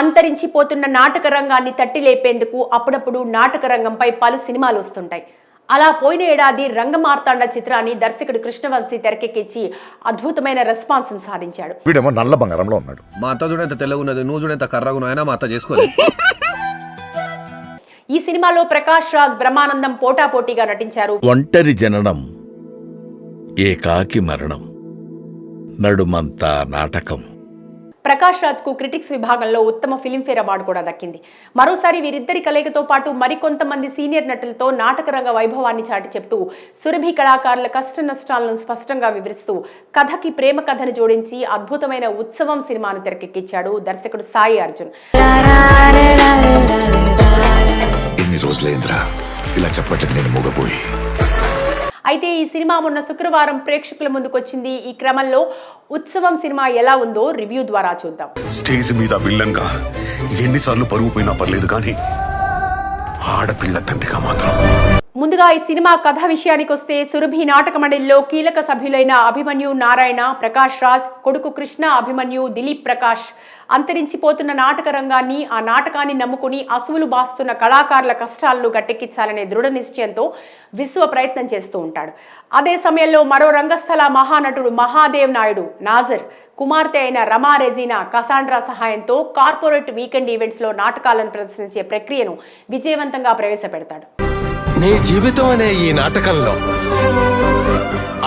అంతరించిపోతున్న నాటక రంగాన్ని తట్టి లేపేందుకు అప్పుడప్పుడు నాటక రంగంపై పలు సినిమాలు వస్తుంటాయి. అలా పోయిన ఏడాది రంగమార్తాండ చిత్రాన్ని దర్శకుడు కృష్ణవంశీ తెరకెక్కించి అద్భుతమైన రెస్పాన్స్ సాధించాడు. వీడేమో నల్ల బంగారంలో ఉన్నాడు. మా అత్త చూడంత తెల్లగా ఉన్నది నువ్వు చూడంత మా అత్త చేసుకోలేదు ఈ సినిమాలో ప్రకాష్ రాజ్ బ్రహ్మానందం పోటాపోటీగా నటించారు. ఒంటరి జననం ఏకాకి మరణం నడుమంతా నాటకం. ప్రకాష్ రాజ్కు క్రిటిక్స్ విభాగంలో ఉత్తమ ఫిలింఫేర్ అవార్డు కూడా దక్కింది. మరోసారి వీరిద్దరి కలయికతో పాటు మరికొంతమంది సీనియర్ నటులతో నాటకరంగ వైభవాన్ని చాటి చెప్తూ సురభి కళాకారుల కష్ట నష్టాలను స్పష్టంగా వివరిస్తూ కథకి ప్రేమ కథను జోడించి అద్భుతమైన ఉత్సవం సినిమాను తెరకెక్కించాడు దర్శకుడు సాయి అర్జున్. ఎన్ని రోజులైందిరా ఇలా చెప్పట్లేదు నేను మూగపోయి. అయితే ఈ సినిమా మొన్న శుక్రవారం ప్రేక్షకుల ముందుకొచ్చింది ఈ క్రమంలో ఉత్సవం సినిమా ఎలా ఉందో రివ్యూ ద్వారా చూద్దాం. స్టేజ్ మీద విల్లన్గా ఎన్నిసార్లు పరుగు పోయినా పర్లేదు కానీ ఆడపిల్ల తండ్రిగా మాత్రం ముందుగా ఈ సినిమా కథ విషయానికి వస్తే సురభి నాటక మండలిలో కీలక సభ్యులైన అభిమన్యు నారాయణ ప్రకాష్ రాజ్ కొడుకు కృష్ణ అభిమన్యు దిలీప్ ప్రకాష్. అంతరించిపోతున్న నాటక రంగాన్ని ఆ నాటకాన్ని నమ్ముకుని అసువులు బాస్తున్న కళాకారుల కష్టాలను గట్టెక్కించాలనే దృఢ నిశ్చయంతో విశ్వ ప్రయత్నం చేస్తూ ఉంటాడు. అదే సమయంలో మరో రంగస్థల మహానటుడు మహాదేవ్ నాయుడు నాజర్ కుమార్తె అయిన రమా రెజీనా కసాండ్రా సహాయంతో కార్పొరేట్ వీకెండ్ ఈవెంట్స్లో నాటకాలను ప్రదర్శించే ప్రక్రియను విజయవంతంగా ప్రవేశపెడతాడు. నీ జీవితం అనే ఈ నాటకంలో.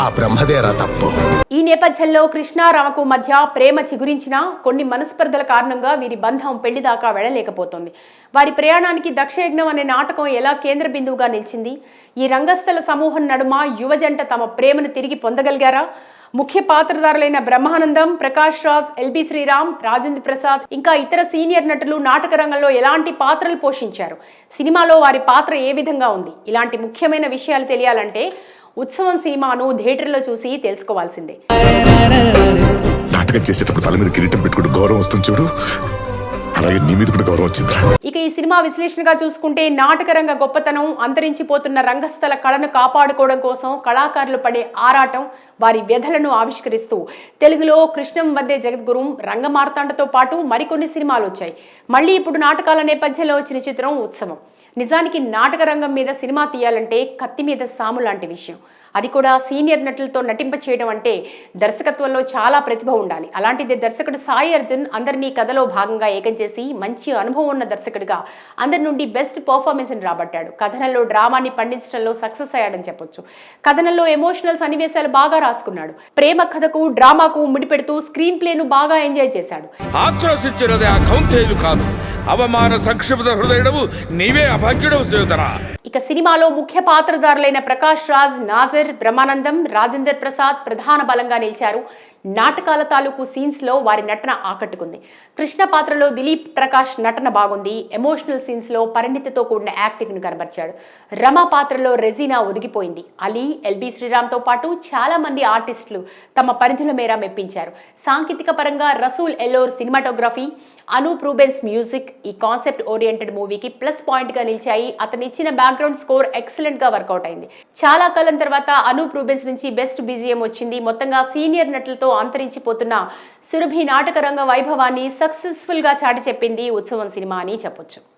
ఆ బ్రహ్మదేరా తప్పు. ఈ నేపథ్యంలో కృష్ణ రామకు మధ్య ప్రేమ చిగురించిన కొన్ని మనస్పర్ధల కారణంగా వీరి బంధం పెళ్ళి దాకా వారి ప్రయాణానికి దక్షయజ్ఞం అనే నాటకం ఎలా కేంద్ర బిందువుగా నిలిచింది? ఈ రంగస్థల సమూహం నడుమ యువజంట తమ ప్రేమను తిరిగి పొందగలిగారా? ముఖ్య పాత్రధారులైన బ్రహ్మానందం ప్రకాష్ రాజ్ ఎల్బి శ్రీరామ్ రాజేంద్ర ప్రసాద్ ఇంకా ఇతర సీనియర్ నటులు నాటక రంగంలో ఎలాంటి పాత్రలు పోషించారు? సినిమాలో వారి పాత్ర ఏ విధంగా ఉంది? ఇలాంటి ముఖ్యమైన విషయాలు తెలియాలంటే ఉత్సవం సినిమాను థియేటర్లో చూసి తెలుసుకోవాల్సిందే. నాటకం చేసేటప్పుడు తల మీద కిరీటం పెట్టుకుంటూ గౌరవం వస్తుంది చూడు. అలాగే నీ మీద కూడా గౌరవం వచ్చిందిరా. ఇక ఈ సినిమా విశ్లేషణగా చూసుకుంటే నాటకరంగ గొప్పతనం అంతరించిపోతున్న రంగస్థల కళను కాపాడుకోవడం కోసం కళాకారులు పడే ఆరాటం వారి వ్యధలను ఆవిష్కరిస్తూ తెలుగులో కృష్ణం వందే జగద్గురు రంగమార్తాండతో పాటు మరికొన్ని సినిమాలు వచ్చాయి. మళ్ళీ ఇప్పుడు నాటకాల నేపథ్యంలో వచ్చిన చిత్రం ఉత్సవం. నిజానికి నాటక రంగం మీద సినిమా తీయాలంటే కత్తి మీద సాము లాంటి విషయం. అది కూడా సీనియర్ నటులతో నటింప చేయడం అంటే దర్శకత్వంలో చాలా ప్రతిభ ఉండాలి. అలాంటిది దర్శకుడు సాయి అర్జున్ అందరినీ కథలో భాగంగా ఏకం చేసి మంచి అనుభవం ఉన్న దర్శకుడిగా అందరి నుండి బెస్ట్ పర్ఫార్మెన్స్ రాబట్టాడు. కథనంలో డ్రామాని పండించడంలో సక్సెస్ అయ్యాడని చెప్పొచ్చు. కథనంలో ఎమోషనల్ సన్నివేశాలు బాగా రాసుకున్నాడు. ప్రేమ కథకు డ్రామాకు ముడిపెడుతూ స్క్రీన్ ప్లేను బాగా ఎంజాయ్ చేశాడు. ఆక్రోశించినది ఆ కాదు. అవమాన సంక్షిప్త హృదయుడవు నీవే అభాగ్యుడవు సేవతరా ఇక సినిమాలో ముఖ్య పాత్రధారులైన ప్రకాష్ రాజ్ నాజర్ బ్రహ్మానందం రాజేందర్ ప్రసాద్ ప్రధాన బలంగా నిలిచారు. నాటకాల తాలూకు సీన్స్లో వారి నటన ఆకట్టుకుంది. కృష్ణ పాత్రలో దిలీప్ ప్రకాష్ నటన బాగుంది. ఎమోషనల్ సీన్స్లో పరిణితితో కూడిన యాక్టింగ్ను కనబరిచాడు. రమ పాత్రలో రెజీనా ఒదిగిపోయింది. అలీ ఎల్బి శ్రీరామ్తో పాటు చాలా మంది ఆర్టిస్టులు తమ పరిధుల మేర మెప్పించారు. సాంకేతిక పరంగా రసూల్ ఎల్లోర్ సినిమాటోగ్రఫీ అనూప్ రూబెన్స్ మ్యూజిక్ ఈ కాన్సెప్ట్ ఓరియంటెడ్ మూవీకి ప్లస్ పాయింట్గా నిలిచాయి. అతను ఇచ్చిన బ్యాక్గ్రౌండ్ స్కోర్ ఎక్సలెంట్గా వర్కౌట్ అయింది. చాలా కాలం తర్వాత అనూప్ రూబెన్స్ నుంచి బెస్ట్ బీజిఎం వచ్చింది. మొత్తంగా సీనియర్ నటులతో అంతరించిపోతున్న సురభి నాటక రంగ వైభవాన్ని సక్సెస్ఫుల్గా చాటి చెప్పింది ఉత్సవం సినిమా అని చెప్పొచ్చు.